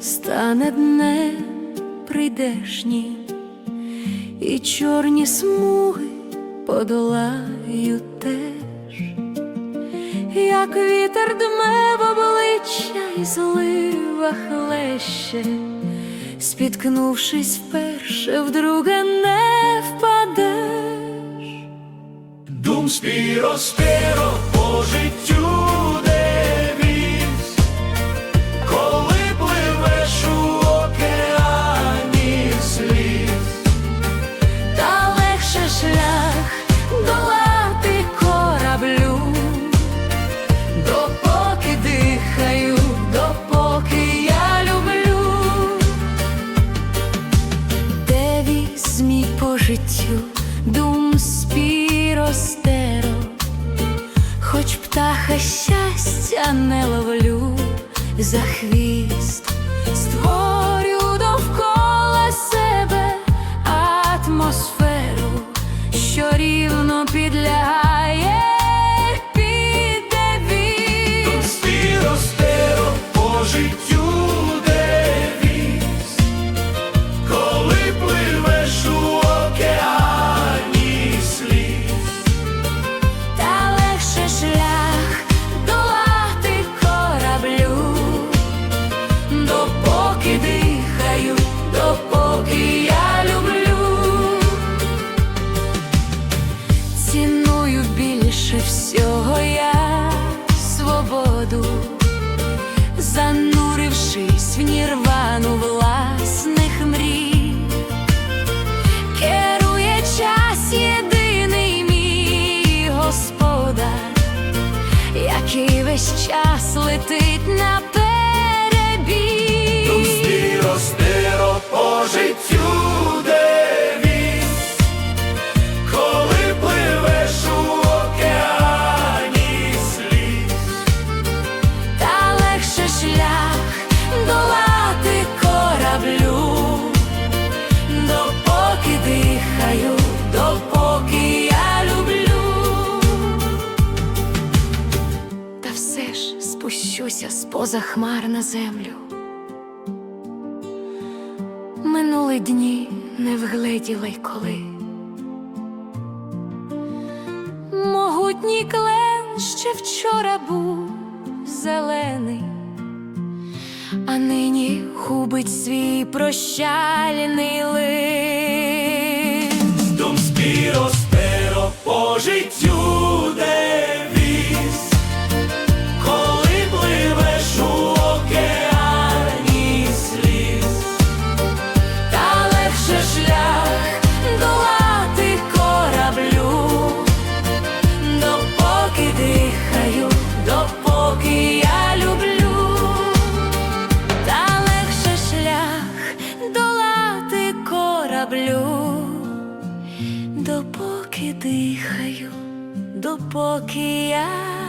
стане днем прийдешнім, і чорні смуги подолаю теж, як вітер дме в обличчя і злива хлеще, спіткнувшись вперше, вдруге не впадеш. Дум спіро, спіро по життю спіростеро, хоч птаха щастя не ловлю за хвіст, створю довкола себе атмосферу, що рівно підлягає весь час летить на спущуся споза хмар на землю. Минули дні не вгледіла й коли. Могутній клен ще вчора був зелений, а нині губить свій прощальний лист. Кораблю, допоки дихаю, допоки я